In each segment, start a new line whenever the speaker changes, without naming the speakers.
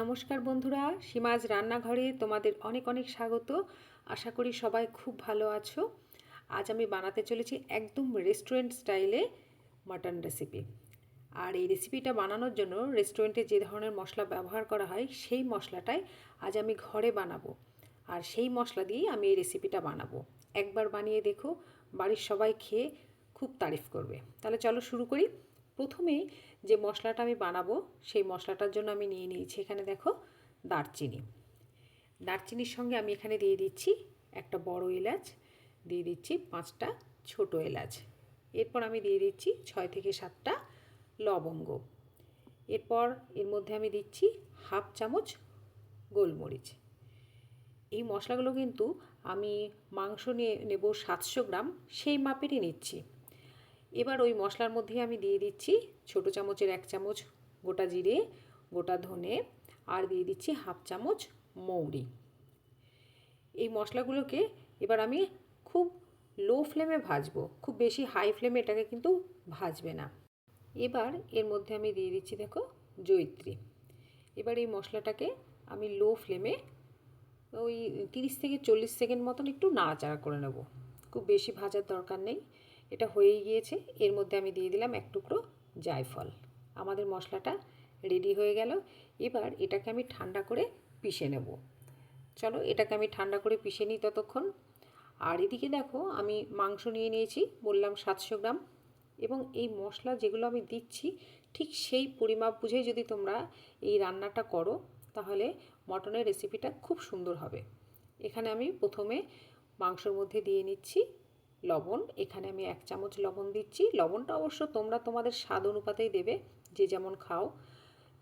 নমস্কার বন্ধুরা, সীমাজ রান্নাঘরে তোমাদের অনেক অনেক স্বাগত। আশা করি সবাই খুব ভালো আছো। আজ আমি বানাতে চলেছি একদম রেস্টুরেন্ট স্টাইলে মাটন রেসিপি আর এই রেসিপিটা বানানোর জন্য রেস্টুরেন্টে যে ধরনের মশলা ব্যবহার করা হয়, সেই মশলাটাই আজ আমি ঘরে বানাবো। আর সেই মশলা দিয়েই আমি এই রেসিপিটা বানাবো। একবার বানিয়ে দেখো, বাড়ির সবাই খেয়ে খুব তারিফ করবে। তাহলে চলো শুরু করি। প্রথমেই যে মশলাটা আমি বানাবো, সেই মশলাটার জন্য আমি নিয়ে নিয়েছি এখানে দেখো দারচিনি। দারচিনির সঙ্গে আমি এখানে দিয়ে দিচ্ছি একটা বড় এলাচ, দিয়ে দিচ্ছি পাঁচটা ছোট এলাচ। এরপর আমি দিয়ে দিচ্ছি ছয় থেকে সাতটা লবঙ্গ। এরপর এর মধ্যে আমি দিচ্ছি হাফ চামচ গোলমরিচ। এই মশলাগুলো কিন্তু আমি মাংস নিয়ে নেব সাতশো গ্রাম, সেই মাপেরই নিচ্ছি। এবার ওই মশলার মধ্যে আমি দিয়ে দিচ্ছি ছোটো চামচের এক চামচ গোটা জিরে, গোটা ধনে আর দিয়ে দিচ্ছি হাফ চামচ মৌরি। এই মশলাগুলোকে এবার আমি খুব লো ফ্লেমে ভাজবো, খুব বেশি হাই ফ্লেমে এটাকে কিন্তু ভাজবে না। এবার এর মধ্যে আমি দিয়ে দিচ্ছি দেখো জৈত্রী এবার এই মশলাটাকে আমি লো ফ্লেমে ওই তিরিশ থেকে চল্লিশ সেকেন্ড মতন একটু নাড়াচাড়া করে নেব। খুব বেশি ভাজার দরকার নেই। এটা হয়েই গিয়েছে। এর মধ্যে আমি দিয়ে দিলাম এক টুকরো জায়ফল। আমাদের মশলাটা রেডি হয়ে গেল। এবার এটাকে আমি ঠান্ডা করে পিষে নেব। চলো এটাকে আমি ঠান্ডা করে পিষে নিই ততক্ষণ। আর এদিকে দেখো আমি মাংস নিয়ে নিয়েছি, বললাম সাতশো গ্রাম। এবং এই মশলা যেগুলো আমি দিচ্ছি, ঠিক সেই পরিমাপ বুঝেই যদি তোমরা এই রান্নাটা করো, তাহলে মটনের রেসিপিটা খুব সুন্দর হবে। এখানে আমি প্রথমে মাংসর মধ্যে দিয়ে নিচ্ছি লবণ। এখানে আমি এক চামচ লবণ দিচ্ছি। লবণটা অবশ্য তোমরা তোমাদের স্বাদ অনুপাতেই দেবে। যে যেমন খাও।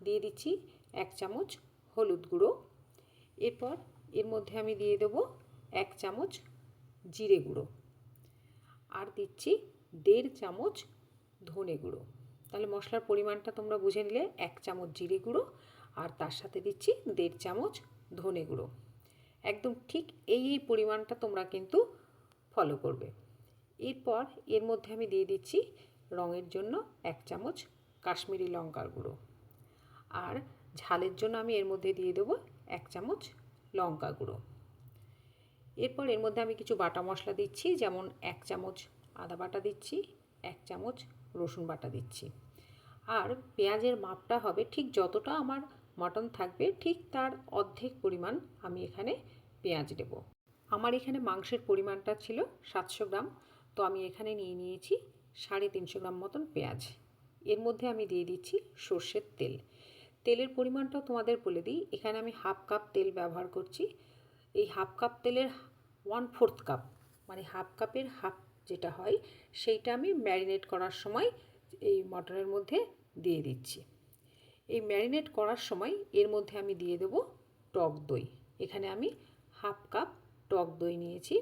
দিয়ে দিচ্ছি এক চামচ হলুদ গুঁড়ো। এরপর এর মধ্যে আমি দিয়ে দেবো এক চামচ জিরে গুঁড়ো। আর দিচ্ছি দেড় চামচ ধনে গুঁড়ো। তাহলে মশলার পরিমাণটা তোমরা বুঝে নিলে এক চামচ জিরে গুঁড়ো আর তার সাথে দিচ্ছি দেড় চামচ ধনে গুঁড়ো। একদম ঠিক এই এই পরিমাণটা তোমরা কিন্তু ফলো করবে। এরপর এর মধ্যে আমি দিয়ে দিচ্ছি রঙের জন্য এক চামচ কাশ্মীরি লঙ্কার গুঁড়ো। আর ঝালের জন্য আমি এর মধ্যে দিয়ে দেবো এক চামচ লঙ্কা গুঁড়ো। এরপর এর মধ্যে আমি কিছু বাটা মশলা দিচ্ছি, যেমন এক চামচ আদা বাটা দিচ্ছি, এক চামচ রসুন বাটা দিচ্ছি। আর পেঁয়াজের মাপটা হবে ঠিক যতটা আমার মটন থাকবে, ঠিক তার অর্ধেক পরিমাণ আমি এখানে পেঁয়াজ দেব। আমার এখানে মাংসের পরিমাণটা ছিল সাতশো গ্রাম। তো আমি এখানে নিয়ে নিয়েছি সাড়ে তিনশো গ্রাম মতন পেঁয়াজ। এর মধ্যে আমি দিয়ে দিচ্ছি সর্ষের তেল। তেলের পরিমাণটাও তোমাদের বলে দিই। এখানে আমি হাফ কাপ তেল ব্যবহার করছি। এই হাফ কাপ তেলের ওয়ান ফোর্থ কাপ মানে হাফ কাপের হাফ যেটা হয়, সেইটা আমি ম্যারিনেট করার সময় এই মটনের মধ্যে দিয়ে দিচ্ছি। এই ম্যারিনেট করার সময় এর মধ্যে আমি দিয়ে দেবো টক দই। এখানে আমি হাফ কাপ টক দই নিয়েছি।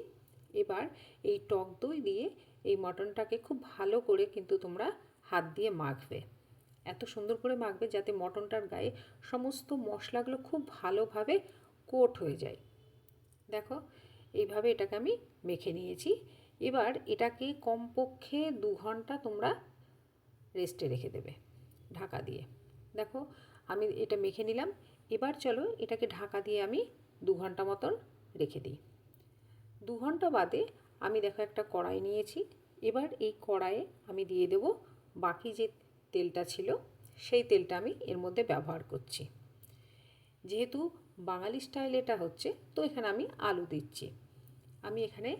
এবার এই টক দই দিয়ে এই মটনটাকে খুব ভালো করে কিন্তু তোমরা হাত দিয়ে মাখবে। এত সুন্দর করে মাখবে যাতে মটনটার গায়ে সমস্ত মশলাগুলো খুব ভালোভাবে কোট হয়ে যায়। দেখো, এইভাবে এটাকে আমি মেখে নিয়েছি। এবার এটাকে কমপক্ষে দু ঘণ্টা তোমরা রেস্টে রেখে দেবে ঢাকা দিয়ে। দেখো, আমি এটা মেখে নিলাম। এবার চলো এটাকে ঢাকা দিয়ে আমি দু ঘণ্টা মতন রেখে দিই। দু ঘণ্টা বাদে আমি দেখো একটা কড়াই নিয়েছি। এবার এই কড়াইয়ে আমি দিয়ে দেব বাকি যে তেলটা ছিল, সেই তেলটা আমি এর মধ্যে ব্যবহার করছি। যেহেতু বাঙালি স্টাইল এটা হচ্ছে, তো এখানে আমি আলু দিচ্ছি। আমি এখানে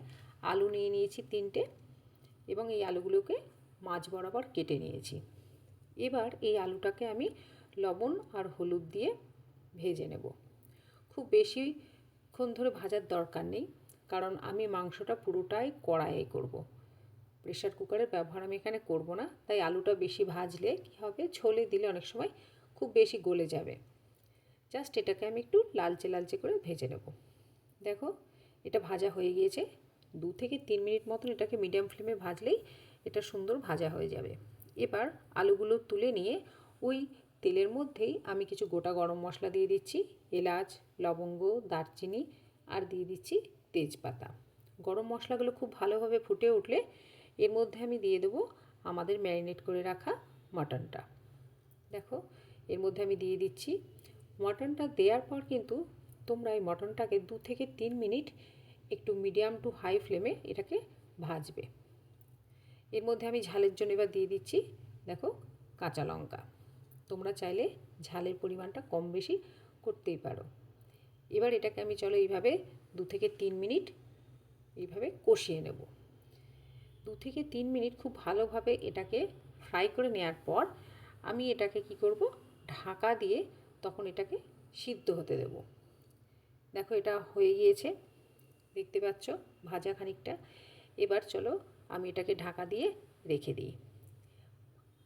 আলু নিয়ে নিয়েছি তিনটে এবং এই আলুগুলোকে মাছ বরাবর কেটে নিয়েছি। এবার এই আলুটাকে আমি লবণ আর হলুদ দিয়ে ভেজে নেব। খুব বেশিক্ষণ ধরে ভাজার দরকার নেই। কারণ আমি মাংসটা পুরোটাই কড়াইয়ে করব। প্রেশার কুকারের ব্যবহার আমি এখানে করব না, তাই আলুটা বেশি ভাজলে কী হবে? ছোলে দিলে অনেক সময় খুব বেশি গলে যাবে। জাস্ট এটাকে আমি একটু লালচে লালচে করে ভেজে নেব। দেখো, এটা ভাজা হয়ে গিয়েছে। দু থেকে তিন মিনিট মতন এটাকে মিডিয়াম ফ্লেমে ভাজলেই এটা সুন্দর ভাজা হয়ে যাবে। এবার আলুগুলো তুলে নিয়ে ওই তেলের মধ্যেই আমি কিছু গোটা গরম মশলা দিয়ে দিচ্ছি, এলাচ, লবঙ্গ, দারচিনি, আর দিয়ে দিচ্ছি তেজপাতা। গরম মশলাগুলো খুব ভালোভাবে ফুটে উঠলে এর মধ্যে আমি দিয়ে দেবো আমাদের ম্যারিনেট করে রাখা মাটনটা। দেখো, এর মধ্যে আমি দিয়ে দিচ্ছি। মটনটা দেওয়ার পর কিন্তু তোমরা এই মটনটাকে দু থেকে তিন মিনিট একটু মিডিয়াম টু হাই ফ্লেমে এটাকে ভাজবে। এর মধ্যে আমি ঝালের জন্য এবার দিয়ে দিচ্ছি, দেখো, কাঁচা লঙ্কা। তোমরা চাইলে ঝালের পরিমাণটা কম বেশি করতেই পারো। এবার এটাকে আমি চলো এইভাবে দু থেকে তিন মিনিট এইভাবে কষিয়ে নেব। দু থেকে তিন মিনিট খুব ভালোভাবে এটাকে ফ্রাই করে নেওয়ার পর আমি এটাকে কি করব? ঢাকা দিয়ে তখন এটাকে সিদ্ধ হতে দেব। দেখো এটা হয়ে গিয়েছে। দেখতে পাচ্ছ? ভাজা খানিকটা। এবার চলো আমি এটাকে ঢাকা দিয়ে রেখে দিই।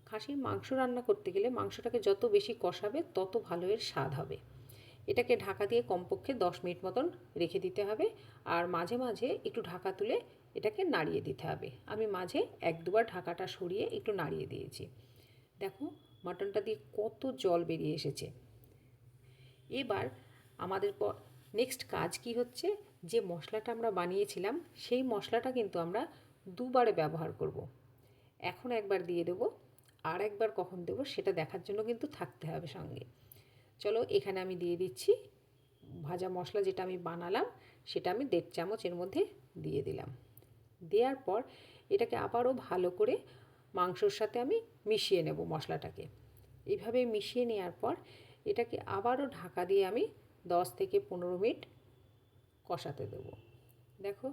খাসির মাংস রান্না করতে গেলে মাংসটাকে যত বেশি কষাবে, তত ভালো এর স্বাদ হবে। এটাকে ঢাকা দিয়ে কমপক্ষে দশ মিনিট মতন রেখে দিতে হবে আর মাঝে মাঝে একটু ঢাকা তুলে এটাকে নাড়িয়ে দিতে হবে। আমি মাঝে এক দুবার ঢাকাটা সরিয়ে একটু নাড়িয়ে দিয়েছি। দেখো, মাটনটা দিয়ে কত জল বেরিয়ে এসেছে। এবার আমাদের পর নেক্সট কাজ কি হচ্ছে? যে মশলাটা আমরা বানিয়েছিলাম, সেই মশলাটা কিন্তু আমরা দুবারে ব্যবহার করব। এখন একবার দিয়ে দেবো, আর একবার কখন দেবো সেটা দেখার জন্য কিন্তু থাকতে হবে সঙ্গে। চলো এখানে আমি দিয়ে দিচ্ছি ভাজা মশলা যেটা আমি বানালাম, সেটা আমি দেড় চামচ এর মধ্যে দিয়ে দিলাম। দেওয়ার পর এটাকে আবারও ভালো করে মাংসর সাথে আমি মিশিয়ে নেব মশলাটাকে। এইভাবে মিশিয়ে নেওয়ার পর এটাকে আবারও ঢাকা দিয়ে আমি দশ থেকে পনেরো মিনিট কষাতে দেব। দেখো,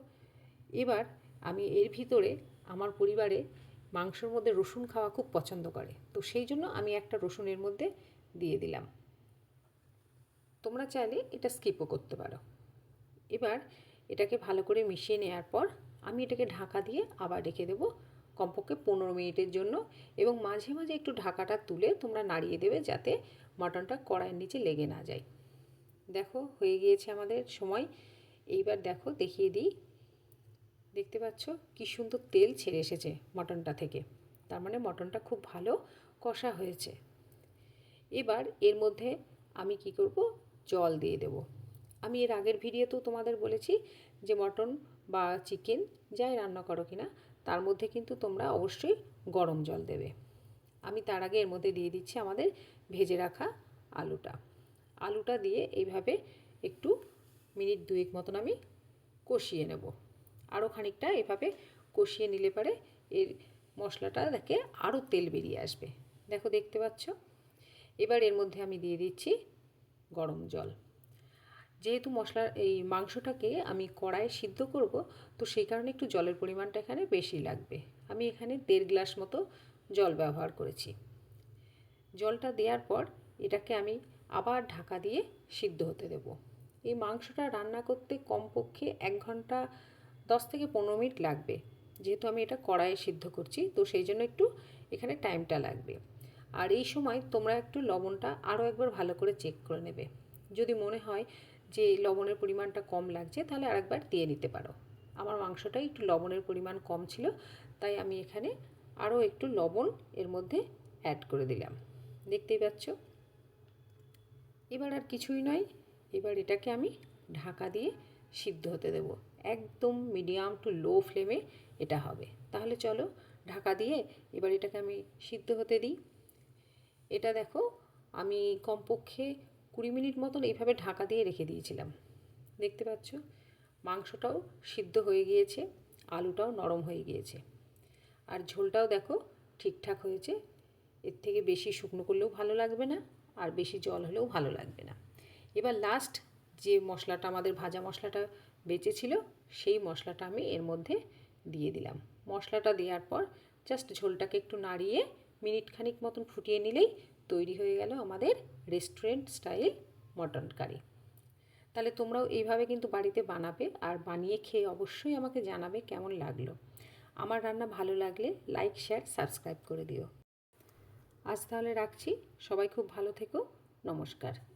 এবার আমি এর ভিতরে আমার পরিবারে মাংসর মধ্যে রসুন খাওয়া খুব পছন্দ করে, তো সেই জন্য আমি একটা রসুনের মধ্যে দিয়ে দিলাম। তোমরা চাইলে এটা স্কিপও করতে পারো। এবার এটাকে ভালো করে মিশিয়ে নেওয়ার পর আমি এটাকে ঢাকা দিয়ে আবার রেখে দেবো কমপক্ষে পনেরো মিনিটের জন্য এবং মাঝে মাঝে একটু ঢাকাটা তুলে তোমরা নাড়িয়ে দেবে যাতে মটনটা কড়াইয়ের নিচে লেগে না যায়। দেখো, হয়ে গিয়েছে আমাদের সময়। এইবার দেখো, দেখিয়ে দিই। দেখতে পাচ্ছ কি সুন্দর তেল ছেড়ে এসেছে মটনটা থেকে। তার মানে মটনটা খুব ভালো কষা হয়েছে। এবার এর মধ্যে আমি কি করব? জল দিয়ে দেব। আমি এর আগের ভিডিওতেও তোমাদের বলেছি যে মটন বা চিকেন যাই রান্না করো কিনা তার মধ্যে কিন্তু তোমরা অবশ্যই গরম জল দেবে। আমি তার আগে এর মধ্যে দিয়ে দিচ্ছি আমাদের ভেজে রাখা আলুটা। আলুটা দিয়ে এইভাবে একটু মিনিট দুয়েক মতন আমি কষিয়ে নেব। আরও খানিকটা এভাবে কষিয়ে নিলে পারে এর মশলাটা দেখে আরও তেল বেরিয়ে আসবে। দেখো, দেখতে পাচ্ছ? এবার এর মধ্যে আমি দিয়ে দিচ্ছি গরম জল। যেহেতু মশলার এই মাংসটাকে আমি কড়াইয়ে সিদ্ধ করব, তো সেই কারণে একটু জলের পরিমাণটা এখানে বেশি লাগবে। আমি এখানে দেড় গ্লাস মতো জল ব্যবহার করেছি। জলটা দেওয়ার পর এটাকে আমি আবার ঢাকা দিয়ে সিদ্ধ হতে দেব। এই মাংসটা রান্না করতে কমপক্ষে এক ঘণ্টা, দশ থেকে পনেরো মিনিট লাগবে। যেহেতু আমি এটা কড়াইয়ে সিদ্ধ করছি, তো সেই জন্য একটু এখানে টাইমটা লাগবে। আর এই সময় তোমরা একটু লবণটা আরও একবার ভালো করে চেক করে নেবে। যদি মনে হয় যে লবণের পরিমাণটা কম লাগছে, তাহলে আরেকবার দিয়ে নিতে পারো। আমার মাংসটা একটু লবণের পরিমাণ কম ছিল, তাই আমি এখানে আরও একটু লবণ এর মধ্যে অ্যাড করে দিলাম। দেখতেই পাচ্ছ? এবার আর কিছুই নয়, এবার এটাকে আমি ঢাকা দিয়ে সিদ্ধ হতে দেব। একদম মিডিয়াম টু লো ফ্লেমে এটা হবে। তাহলে চলো ঢাকা দিয়ে এবার এটাকে আমি সিদ্ধ হতে দিই। এটা দেখো, আমি কমপক্ষে কুড়ি মিনিট মতন এইভাবে ঢাকা দিয়ে রেখে দিয়েছিলাম। দেখতে পাচ্ছ? মাংসটাও সিদ্ধ হয়ে গিয়েছে, আলুটাও নরম হয়ে গিয়েছে। আর ঝোলটাও দেখো ঠিকঠাক হয়েছে। এর থেকে বেশি শুকনো করলেও ভালো লাগবে না, আর বেশি জল হলেও ভালো লাগবে না। এবার লাস্ট যে মশলাটা, আমাদের ভাজা মশলাটা বেঁচেছিল, সেই মশলাটা আমি এর মধ্যে দিয়ে দিলাম। মশলাটা দেওয়ার পর জাস্ট ঝোলটাকে একটু নাড়িয়ে মিনিট খানিক মতন ফুটিয়ে নিলেই তৈরি হয়ে গেল আমাদের রেস্টুরেন্ট স্টাইল মটন কারি তাহলে তোমরাও এইভাবে কিন্তু বাড়িতে বানাবে আর বানিয়ে খেয়ে অবশ্যই আমাকে জানাবে কেমন লাগল। আমার রান্না ভালো লাগলে লাইক শেয়ার সাবস্ক্রাইব করে দিও। আজ তাহলে রাখছি। সবাই খুব ভালো থেকো। নমস্কার।